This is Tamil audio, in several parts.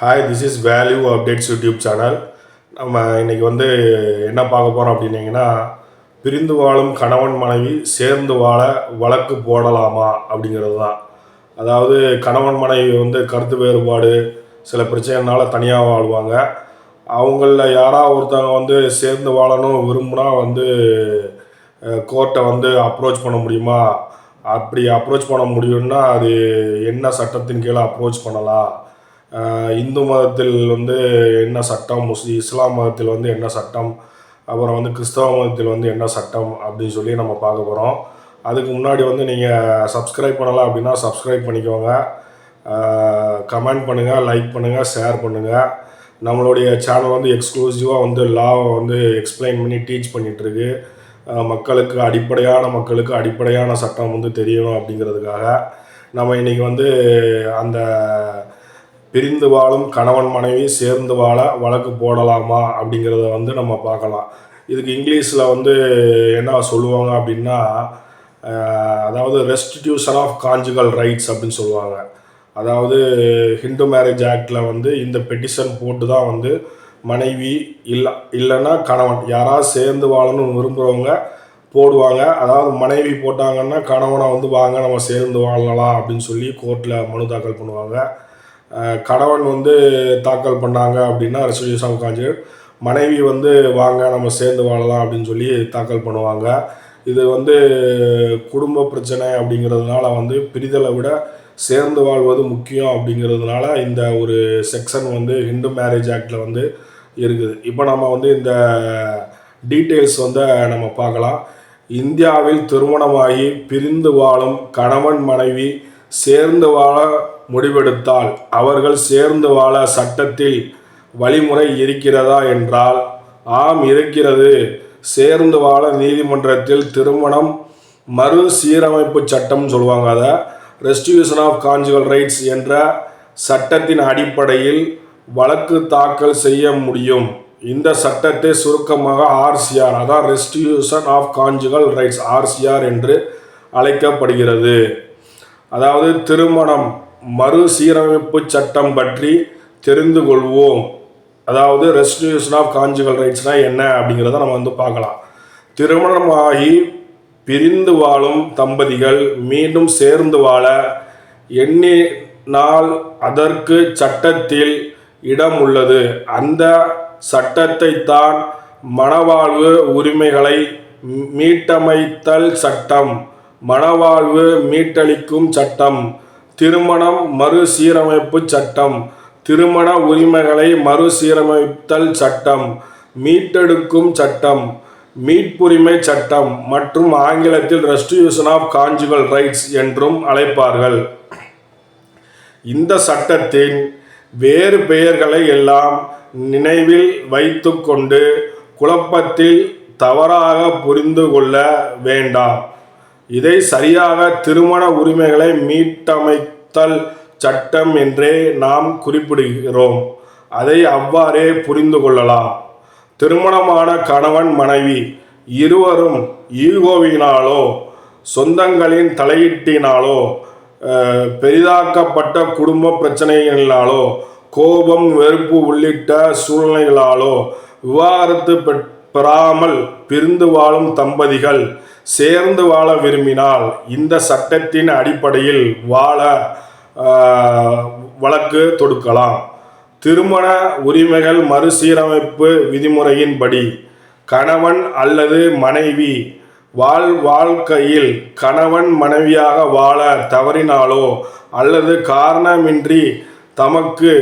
Hi this is value updates YouTube channel நம்ம இன்னைக்கு வந்து என்ன பார்க்க போகிறோம் அப்படின்னீங்கன்னா பிரிந்து வாழும் கணவன் மனைவி சேர்ந்து வாழ வழக்கு போடலாமா அப்படிங்கிறது தான் அதாவது கணவன் மனைவி வந்து கருத்து வேறுபாடு சில பிரச்சனைனால தனியாக வாழ்வாங்க. அவங்களில் யாராவது ஒருத்தவங்க வந்து சேர்ந்து வாழணும் விரும்புனா வந்து கோர்ட்டை வந்து அப்ரோச் பண்ண முடியுமா? அப்படி அப்ரோச் பண்ண முடியும்னா அது என்ன சட்டத்தின் கீழே அப்ரோச் பண்ணலாம்? இந்து மதத்தில் வந்து என்ன சட்டம் முஸ்லீம் இஸ்லாம் மதத்தில் வந்து என்ன சட்டம் அப்புறம் வந்து கிறிஸ்தவ மதத்தில் வந்து என்ன சட்டம் அப்படின்னு சொல்லி நம்ம பார்க்க போகிறோம் அதுக்கு முன்னாடி வந்து நீங்கள் சப்ஸ்கிரைப் பண்ணலாம் அப்படின்னா சப்ஸ்கிரைப் பண்ணிக்கோங்க. கமெண்ட் பண்ணுங்கள் லைக் பண்ணுங்கள் ஷேர் பண்ணுங்கள் நம்மளுடைய சேனல் வந்து எக்ஸ்க்ளூசிவாக வந்து லாவை வந்து எக்ஸ்பிளைன் பண்ணி டீச் பண்ணிகிட்ருக்கு மக்களுக்கு அடிப்படையான மக்களுக்கு அடிப்படையான சட்டம் வந்து தெரியணும் அப்படிங்கிறதுக்காக. நம்ம இன்றைக்கி வந்து அந்த பிரிந்து வாழும் கணவன் மனைவி சேர்ந்து வாழ வழக்கு போடலாமா அப்படிங்கிறத வந்து நம்ம பார்க்கலாம். இதுக்கு இங்கிலீஷில் வந்து என்ன சொல்லுவாங்க அப்படின்னா அதாவது ரெஸ்டிடியூஷன் ஆஃப் கான்ஜுகல் ரைட்ஸ் அப்படின்னு சொல்லுவாங்க. அதாவது ஹிந்து மேரேஜ் ஆக்டில் வந்து இந்த பெட்டிஷன் போட்டு தான் வந்து மனைவி இல்லை இல்லைன்னா கணவன். யாராவது சேர்ந்து வாழணும்னு விரும்புகிறவங்க போடுவாங்க. அதாவது மனைவி போட்டாங்கன்னா கணவனை வந்து வாங்க நம்ம சேர்ந்து வாழலாம் அப்படின்னு சொல்லி கோர்ட்டில் மனு தாக்கல் பண்ணுவாங்க. கணவன் வந்து தாக்கல் பண்ணாங்க அப்படின்னா ரெசல்யூஷன் ஆஃப் கான்ஜுகேட் மனைவி வந்து வாங்க நம்ம சேர்ந்து வாழலாம் அப்படின்னு சொல்லி தாக்கல் பண்ணுவாங்க. இது வந்து குடும்ப பிரச்சனை அப்படிங்கிறதுனால வந்து பிரிதலை விட சேர்ந்து வாழ்வது முக்கியம் அப்படிங்கிறதுனால இந்த ஒரு செக்ஷன் வந்து ஹிந்து மேரேஜ் ஆக்டில் வந்து இருக்குது. இப்போ நம்ம வந்து இந்த டீட்டெயில்ஸ் வந்து நம்ம பார்க்கலாம். இந்தியாவில் திருமணமாகி பிரிந்து வாழும் கணவன் மனைவி சேர்ந்து வாழ முடிவெடுத்தால் அவர்கள் சேர்ந்து வாழ சட்டத்தில் வழிமுறை இருக்கிறதா என்றால் ஆம் இருக்கிறது. சேர்ந்து வாழ நீதிமன்றத்தில் திருமணம் மறு சீரமைப்பு சட்டம் சொல்லுவாங்க. அதை ரெஸ்டியூஷன் ஆஃப் கான்ஜுவல் ரைட்ஸ் என்ற சட்டத்தின் அடிப்படையில் வழக்கு தாக்கல் செய்ய முடியும். இந்த சட்டத்தை சுருக்கமாக ஆர்சிஆர் அதான் restitution of conjugal rights RCR என்று அழைக்கப்படுகிறது. அதாவது திருமணம் மறுசீரமைப்பு சட்டம் பற்றி தெரிந்து கொள்வோம். அதாவது ரெஸ்டியூஷன் ஆஃப் கான்ஜுகல் ரைட்ஸ்னால் என்ன அப்படிங்கிறத நம்ம வந்து பார்க்கலாம். திருமணமாகி பிரிந்து வாழும் தம்பதிகள் மீண்டும் சேர்ந்து வாழ எண்ணி நாள் அதற்கு சட்டத்தில் இடம் உள்ளது. அந்த சட்டத்தை தான் மணவாழ்வு உரிமைகளை மீட்டமைத்தல் சட்டம். மணவாழ்வு மீட்டளிக்கும் சட்டம். திருமணம் மறுசீரமைப்பு சட்டம். திருமண உரிமைகளை மறுசீரமைத்தல் சட்டம். மீட்டெடுக்கும் சட்டம். மீட்புரிமை சட்டம் மற்றும் ஆங்கிலத்தில் ரெஸ்டியூஷன் ஆஃப் கான்ஜுகல் ரைட்ஸ் என்றும் அழைப்பார்கள். இந்த சட்டத்தின் வேறு பெயர்களை எல்லாம் நினைவில் வைத்துக்கொண்டு குழப்பத்தில் தவறாக புரிந்து கொள்ள வேண்டாம். இதை சரியாக திருமண உரிமைகளை மீட்டமைத்தல் சட்டம் என்றே நாம் குறிப்பிடுகிறோம். அதை அவ்வாறே புரிந்து கொள்ளலாம். திருமணமான கணவன் மனைவி இருவரும் ஈகோவினாலோ சொந்தங்களின் தலையீட்டினாலோ பெரிதாக்கப்பட்ட குடும்ப பிரச்சனைகளினாலோ கோபம் வெறுப்பு உள்ளிட்ட சூழ்நிலைகளாலோ விவாகரத்து பெற்- பெறாமல் பிரிந்து வாழும் தம்பதிகள் சேர்ந்து வாழ விரும்பினால் இந்த சட்டத்தின் அடிப்படையில் வாழ வழக்கு தொடுக்கலாம். திருமண உரிமைகள் மறுசீரமைப்பு விதிமுறையின்படி கணவன் அல்லது மனைவி வாழ் வாழ்க்கையில் கணவன் மனைவியாக வாழ தவறினாலோ அல்லது காரணமின்றி தமக்கு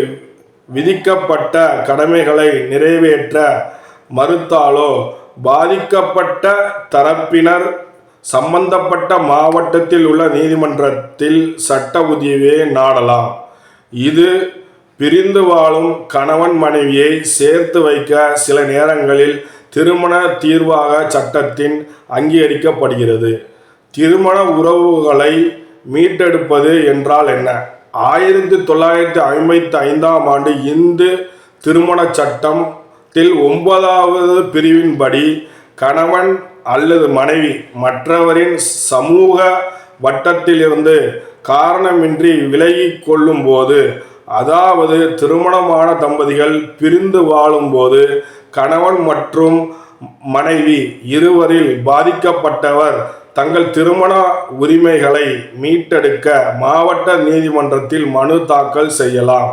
விதிக்கப்பட்ட கடமைகளை நிறைவேற்ற மறுத்தாலோ பாதிக்கப்பட்ட தரப்பினர் சம்பந்தப்பட்ட மாவட்டத்தில் உள்ள நீதிமன்றத்தில் சட்ட உதவியை நாடலாம். இது பிரிந்து வாழும் கணவன் மனைவியை சேர்த்து வைக்க சில நேரங்களில் திருமண தீர்வாக சட்டத்தின் அங்கீகரிக்கப்படுகிறது. திருமண உறவுகளை மீட்டெடுப்பது என்றால் என்ன? ஆயிரத்தி தொள்ளாயிரத்தி ஐம்பத்தி ஐந்தாம் ஆண்டு இந்து திருமண சட்டம் சட்டத்தில் ஒன்பதாவது பிரிவின்படி கணவன் அல்லது மனைவி மற்றவரின் சமூக வட்டத்திலிருந்து காரணமின்றி விலகிக் கொள்ளும்போது அதாவது திருமணமான தம்பதிகள் பிரிந்து வாழும்போது கணவன் மற்றும் மனைவி இருவரில் பாதிக்கப்பட்டவர் தங்கள் திருமண உரிமைகளை மீட்டெடுக்க மாவட்ட நீதிமன்றத்தில் மனு தாக்கல் செய்யலாம்.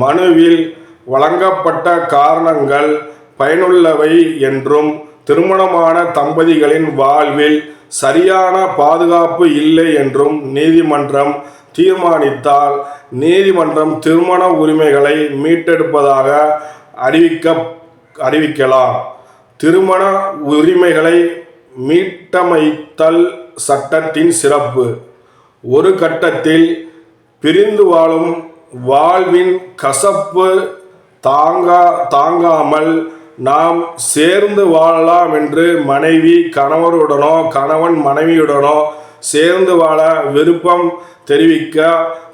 மனுவில் வழங்கப்பட்ட காரணங்கள் பயனுள்ளவை என்றும் திருமணமான தம்பதிகளின் வாழ்வில் சரியான பாதுகாப்பு இல்லை என்றும் நீதிமன்றம் தீர்மானித்தால் நீதிமன்றம் திருமண உரிமைகளை மீட்டெடுப்பதாக அறிவிக்க அறிவிக்கலாம். திருமண உரிமைகளை மீட்டமைத்தல் சட்டத்தின் சிறப்பு. ஒரு கட்டத்தில் பிரிந்து வாழும் வாழ்வின் கசப்பு தாங்கா தாங்காமல் நாம் சேர்ந்து வாழலாம் என்று மனைவி கணவருடனோ கணவன் மனைவியுடனோ சேர்ந்து வாழ விருப்பம் தெரிவிக்க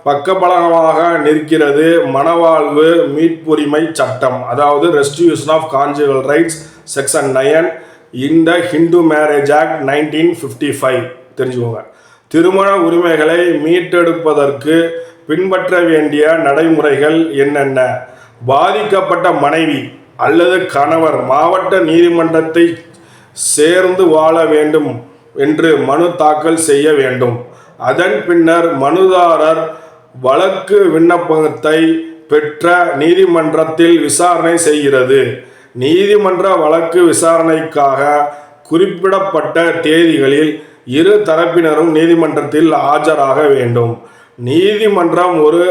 பக்கபலகமாக நிற்கிறது மனவாழ்வு மீட்புரிமை சட்டம். அதாவது restitution of conjugal rights section nine இந்த Hindu marriage act nineteen fifty five தெரிஞ்சுக்கோங்க. திருமண உரிமைகளை மீட்டெடுப்பதற்கு பின்பற்ற வேண்டிய நடைமுறைகள் என்னென்ன? பாதிக்கப்பட்ட மனைவி அல்லது கணவர் மாவட்ட நீதிமன்றத்தை சேர்ந்து வாழ வேண்டும் என்று மனு தாக்கல் செய்ய வேண்டும். அதன் பின்னர் மனுதாரர் வழக்கு விண்ணப்பத்தை பெற்ற நீதிமன்றத்தில் விசாரணை செய்கிறது. நீதிமன்ற வழக்கு விசாரணைக்காக குறிப்பிடப்பட்ட தேதிகளில் இரு தரப்பினரும் நீதிமன்றத்தில் ஆஜராக வேண்டும். நீதிமன்றம் ஒரு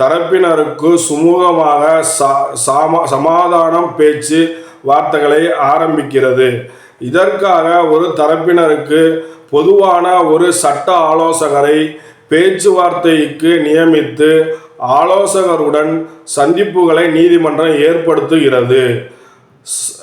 தரப்பினருக்கு சுமூகமாக சா- சமாதானம் பேச்சு வார்த்தைகளை ஆரம்பிக்கிறது. இதற்காக ஒரு தரப்பினருக்கு பொதுவான ஒரு சட்ட ஆலோசகரை பேச்சுவார்த்தைக்கு நியமித்து ஆலோசகருடன் சந்திப்புகளை நீதிமன்றம் ஏற்படுத்துகிறது.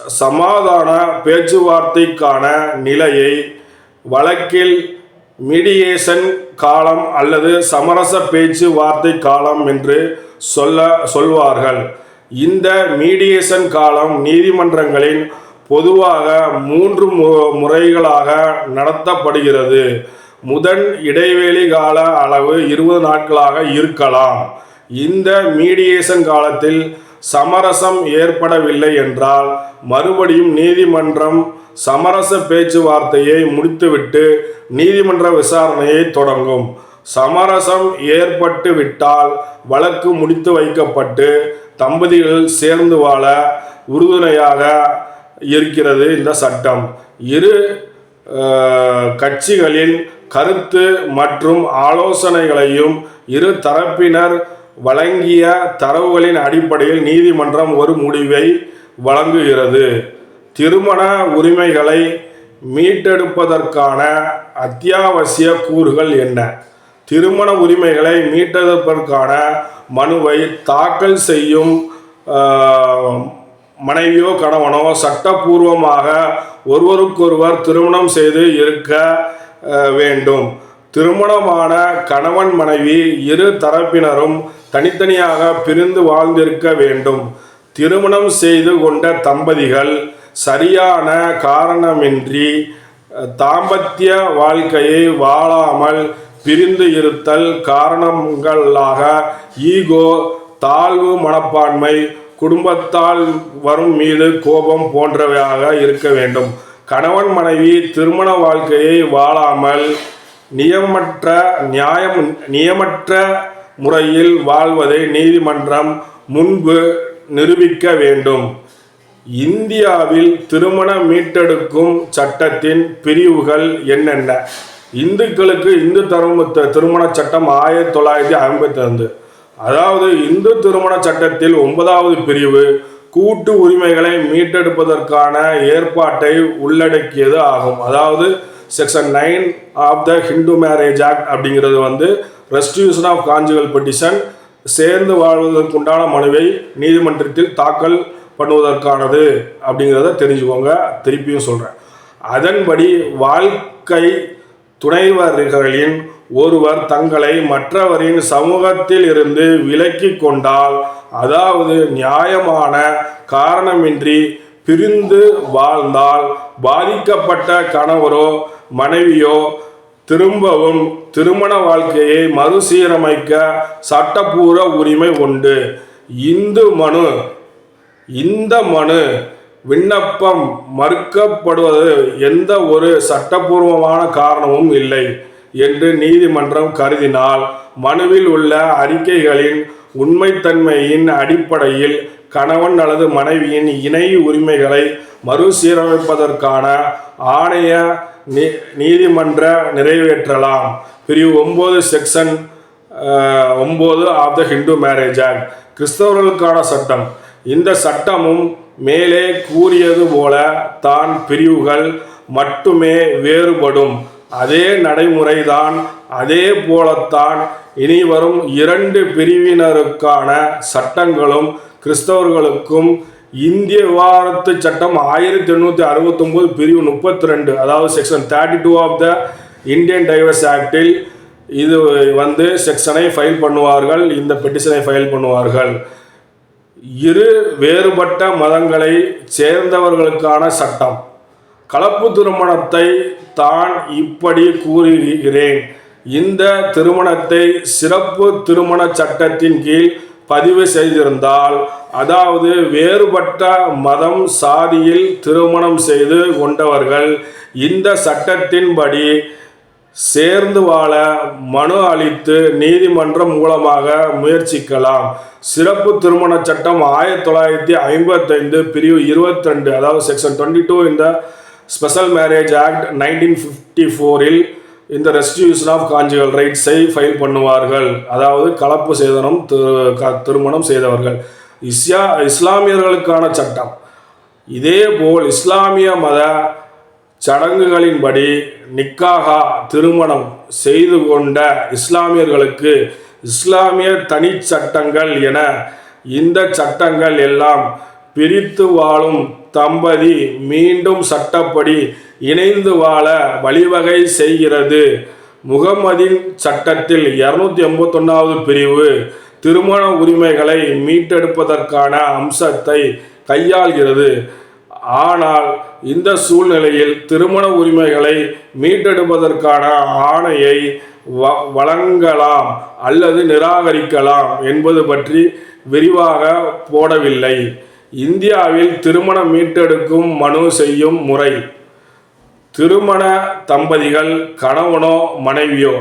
சமாதான பேச்சுவார்த்தைக்கான நிலையை வழக்கில் மீடியேஷன் காலம் அல்லது சமரச பேச்சுவார்த்தை காலம் என்று சொல்ல சொல்வார்கள். இந்த மீடியேஷன் காலம் நீதிமன்றங்களின் பொதுவாக மூன்று மு- முறைகளாக நடத்தப்படுகிறது. முதன் இடைவெளி கால அளவு இருபது நாட்களாக இருக்கலாம். இந்த மீடியேஷன் காலத்தில் சமரசம் ஏற்படவில்லை என்றால் மறுபடியும் நீதிமன்றம் சமரச பேச்சுவார்த்தையை முடித்துவிட்டு நீதிமன்ற விசாரணையை தொடங்கும். சமரசம் ஏற்பட்டு விட்டால் வழக்கு முடித்து வைக்கப்பட்டு தம்பதிகள் சேர்ந்து வாழ உறுதுணையாக இருக்கிறது இந்த சட்டம். இரு கட்சிகளின் கருத்து மற்றும் ஆலோசனைகளையும் இரு தரப்பினர் வழங்கிய தரவுகளின் அடிப்படையில் நீதிமன்றம் ஒரு முடிவை வழங்குகிறது. திருமண உரிமைகளை மீட்டெடுப்பதற்கான அத்தியாவசிய கூறுகள் என்ன? திருமண உரிமைகளை மீட்டெடுப்பதற்கான மனுவை தாக்கல் செய்யும் மனைவியோ கணவனோ சட்டப்பூர்வமாக ஒருவருக்கொருவர் திருமணம் செய்து இருக்க வேண்டும். திருமணமான கணவன் மனைவி இரு தரப்பினரும் தனித்தனியாக பிரிந்து வாழ்ந்திருக்க வேண்டும். திருமணம் செய்து கொண்ட தம்பதிகள் சரியான காரணமின்றி தாம்பத்திய வாழ்க்கையை வாழாமல் பிரிந்து இருத்தல் காரணங்களாக ஈகோ தாழ்வு மனப்பான்மை குடும்பத்தால் வரும் மீது கோபம் போன்றவையாக இருக்க வேண்டும். கணவன் மனைவி திருமண வாழ்க்கையை வாழாமல் நியமற்ற நியாயம் நியமற்ற முறையில் வாழ்வதை நீதிமன்றம் முன்பு நிரூபிக்க வேண்டும். இந்தியாவில் திருமண மீட்டெடுக்கும் சட்டத்தின் பிரிவுகள் என்னென்ன? இந்துக்களுக்கு இந்து தர்ம திருமண சட்டம் ஆயிரத்தி தொள்ளாயிரத்தி ஐம்பத்தி ஐந்து அதாவது இந்து திருமண சட்டத்தில் ஒன்பதாவது பிரிவு கூட்டு உரிமைகளை மீட்டெடுப்பதற்கான ஏற்பாட்டை உள்ளடக்கியது ஆகும். அதாவது section nine of the Hindu marriage act அப்படிங்கிறது வந்து ரெஸ்டியூஷன் ஆஃப் கான்ஜுகல் பெட்டிஷன் சேர்ந்து வாழ்வதற்குண்டான மனுவை நீதிமன்றத்தில் தாக்கல் பண்ணுவதற்கானது அப்படிங்கிறத தெரிஞ்சுக்கோங்க. திருப்பியும் சொல்கிறேன் அதன்படி வாழ்க்கை துணைவர்களின் ஒருவர் தங்களை மற்றவரின் சமூகத்தில் இருந்து விலக்கி கொண்டால் அதாவது நியாயமான காரணமின்றி பிரிந்து வாழ்ந்தால் பாதிக்கப்பட்ட கணவரோ மனைவியோ திரும்பவும் திருமண வாழ்க்கையை மறுசீரமைக்க சட்டப்பூர்வ உரிமை உண்டு. இந்து மனு இந்த மனு விண்ணப்பம் மறுக்கப்படுவது எந்த ஒரு சட்டப்பூர்வமான காரணமும் இல்லை என்று நீதிமன்றம் கருதினால் மனுவில் உள்ள அறிக்கைகளின் உண்மைத்தன்மையின் அடிப்படையில் கணவன் அல்லது மனைவியின் இணை உரிமைகளை மறுசீரமைப்பதற்கான ஆணைய நீ- நீதிமன்ற நிறைவேற்றலாம். பிரிவு ஒன்பது செக்ஷன் ஒம்பது of the Hindu marriage act. கிறிஸ்தவர்களுக்கான சட்டம். இந்த சட்டமும் மேலே கூறியது போல தான் பிரிவுகள் மட்டுமே வேறுபடும். அதே நடைமுறைதான் அதே போலத்தான் இனி வரும் இரண்டு பிரிவினருக்கான சட்டங்களும் கிறிஸ்தவர்களுக்கும் இந்திய விவகாரத்து சட்டம் ஆயிரத்தி எண்ணூற்றி அறுபத்தொம்போது பிரிவு முப்பத்தி ரெண்டு அதாவது section thirty two of the Indian divorce ஆக்டில் இது வந்து செக்ஷனை ஃபைல் பண்ணுவார்கள் இந்த பெட்டிஷனை ஃபைல் பண்ணுவார்கள். இரு வேறுபட்ட மதங்களை சேர்ந்தவர்களுக்கான சட்டம். கலப்பு திருமணத்தை தான் இப்படி கூறுகிறேன். இந்த திருமணத்தை சிறப்பு திருமண சட்டத்தின் கீழ் பதிவு செய்திருந்தால் அதாவது வேறுபட்ட மதம் சாதியில் திருமணம் செய்து கொண்டவர்கள் இந்த சட்டத்தின்படி சேர்ந்து வாழ மனு அளித்து நீதிமன்றம் மூலமாக முயற்சிக்கலாம். சிறப்பு திருமண சட்டம் ஆயிரத்தி தொள்ளாயிரத்தி ஐம்பத்தைந்து பிரிவு இருபத்தி ரெண்டு அதாவது செக்ஷன் டுவெண்ட்டி டூ இந்த special marriage act nineteen fifty ஃபோரில் இந்த ரெஸ்டியூஷன் ஆஃப் கான்ஜுவல் ரைட்ஸை ஃபைல் பண்ணுவார்கள். அதாவது கலப்பு சேதனம் திருமணம் செய்தவர்கள். இஸ்யா இஸ்லாமியர்களுக்கான சட்டம். இதேபோல் இஸ்லாமிய மத சடங்குகளின்படி நிக்காகா திருமணம் செய்து கொண்ட இஸ்லாமியர்களுக்கு இஸ்லாமிய தனிச் சட்டங்கள் என இந்த சட்டங்கள் எல்லாம் பிரித்து வாழும் தம்பதி மீண்டும் சட்டப்படி இணைந்து வாழ வழிவகை செய்கிறது. முகமதின் சட்டத்தில் இருநூத்தி எண்பத்தொன்னாவது பிரிவு திருமண உரிமைகளை மீட்டெடுப்பதற்கான அம்சத்தை கையாள்கிறது. ஆனால் இந்த சூழ்நிலையில் திருமண உரிமைகளை மீட்டெடுப்பதற்கான ஆணையை வ- வழங்கலாம் அல்லது நிராகரிக்கலாம் என்பது பற்றி விரிவாக போடவில்லை. இந்தியாவில் திருமணம் மீட்டெடுக்கும் மனு செய்யும் முறை. திருமண தம்பதிகள் கணவனோ மனைவியோ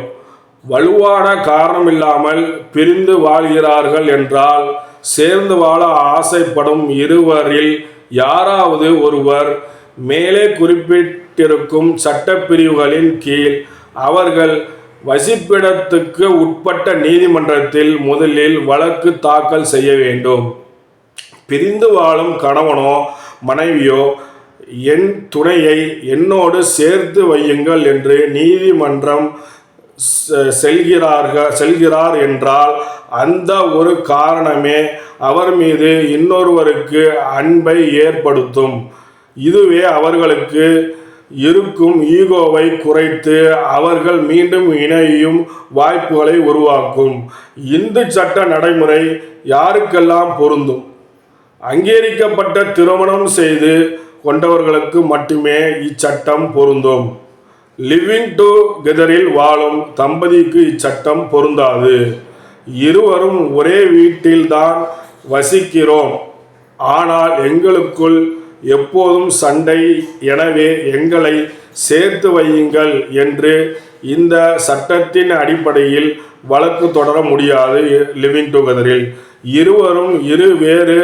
வலுவான காரணமில்லாமல் பிரிந்து வாழ்கிறார்கள் என்றால் சேர்ந்து வாழ ஆசைப்படும் இருவரில் யாராவது ஒருவர் மேலே குறிப்பிட்டிருக்கும் சட்டப்பிரிவுகளின் கீழ் அவர்கள் வசிப்பிடத்துக்கு உட்பட்ட நீதிமன்றத்தில் முதலில் வழக்கு தாக்கல் செய்ய வேண்டும். பிரிந்து வாழும் கணவனோ மனைவியோ என் துணையை என்னோடு சேர்த்து வையுங்கள் என்று நீதிமன்றம் செ- செல்கிறார்கள் செல்கிறார் என்றால் அந்த ஒரு காரணமே அவர் மீது இன்னொருவருக்கு அன்பை ஏற்படுத்தும். இதுவே அவர்களுக்கு இருக்கும் ஈகோவை குறைத்து அவர்கள் மீண்டும் இணையும் வாய்ப்புகளை உருவாக்கும். இந்து சட்ட நடைமுறை யாருக்கெல்லாம் பொருந்தும்? அங்கீகரிக்கப்பட்ட திருமணம் செய்து கொண்டவர்களுக்கு மட்டுமே இச்சட்டம் பொருந்தும். லிவிங் டுகெதரில் வாழும் தம்பதிக்கு இச்சட்டம் பொருந்தாது. இருவரும் ஒரே வீட்டில்தான் வசிக்கிறோம். ஆனால் எங்களுக்குள் எப்போதும் சண்டை. எனவே எங்களை சேர்த்து வையுங்கள் என்று இந்த சட்டத்தின் அடிப்படையில் வழக்கு தொடர முடியாது லிவிங் டுகெதரில் இருவரும் இரு வேறு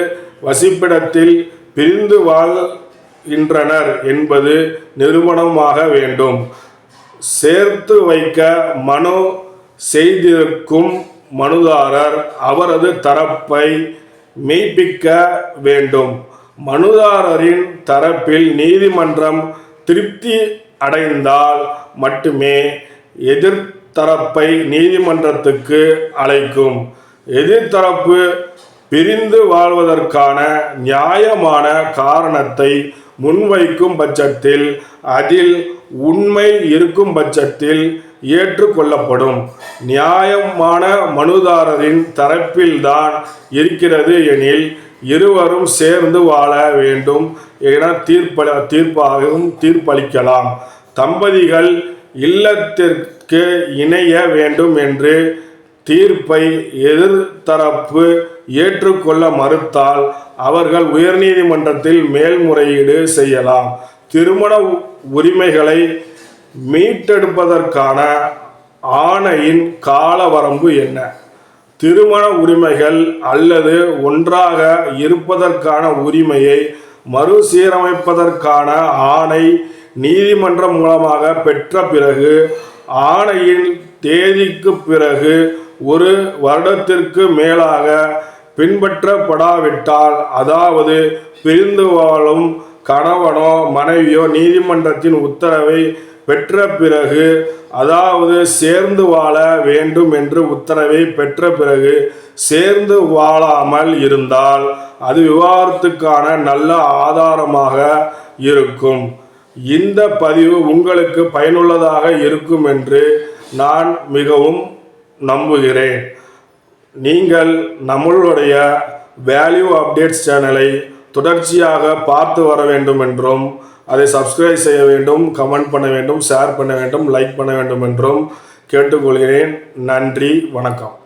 வசிப்பிடத்தில் பிரிந்து வாழ்கின்றனர் என்பது நிறுவனமாக வேண்டும். சேர்த்து வைக்க மனு செய்திருக்கும் மனுதாரர் அவரது தரப்பை மெய்ப்பிக்க வேண்டும். மனுதாரரின் தரப்பில் நீதிமன்றம் திருப்தி அடைந்தால் மட்டுமே எதிர்த்தரப்பை நீதிமன்றத்துக்கு அழைக்கும். எதிர்த்தரப்பு பிரிந்து வாழ்வதற்கான நியாயமான காரணத்தை முன்வைக்கும் பட்சத்தில் அதில் உண்மை இருக்கும் பட்சத்தில் ஏற்றுக்கொள்ளப்படும். நியாயமான மனுதாரரின் தரப்பில்தான் இருக்கிறது எனில் இருவரும் சேர்ந்து வாழ வேண்டும் என தீர்ப்ப தீர்ப்பாகவும் தீர்ப்பளிக்கலாம். தம்பதிகள் இல்லத்திற்கு இணைய வேண்டும் என்று தீர்ப்பை எதிர்த்தரப்பு ஏற்றுக்கொள்ள மறுத்தால் அவர்கள் உயர்நீதிமன்றத்தில் மேல்முறையீடு செய்யலாம். திருமண உரிமைகளை மீட்டெடுப்பதற்கான ஆணையின் கால வரம்பு என்ன? திருமண உரிமைகள் அல்லது ஒன்றாக இருப்பதற்கான உரிமையை மறுசீரமைப்பதற்கான ஆணை நீதிமன்றம் மூலமாக பெற்ற பிறகு ஆணையின் தேதிக்கு பிறகு ஒரு வருடத்திற்கு மேலாக பின்பற்றப்படாவிட்டால் அதாவது பிரிந்து வாழும் கணவனோ மனைவியோ நீதிமன்றத்தின் உத்தரவை பெற்ற பிறகு அதாவது சேர்ந்து வாழ வேண்டும் என்று உத்தரவை பெற்ற பிறகு சேர்ந்து வாழாமல் இருந்தால் அது விவாகரத்துக்கான நல்ல ஆதாரமாக இருக்கும். இந்த பதிவு உங்களுக்கு பயனுள்ளதாக இருக்கும் என்று நான் மிகவும் நம்புகிறேன். நீங்கள் நம்மளுடைய வேல்யூ அப்டேட்ஸ் சேனலை தொடர்ச்சியாக பார்த்து வர வேண்டும் என்றும் அதை சப்ஸ்கிரைப் செய்ய வேண்டும் கமெண்ட் பண்ண வேண்டும் ஷேர் பண்ண வேண்டும் லைக் பண்ண வேண்டும் என்றும் கேட்டுக்கொள்கிறேன். நன்றி வணக்கம்.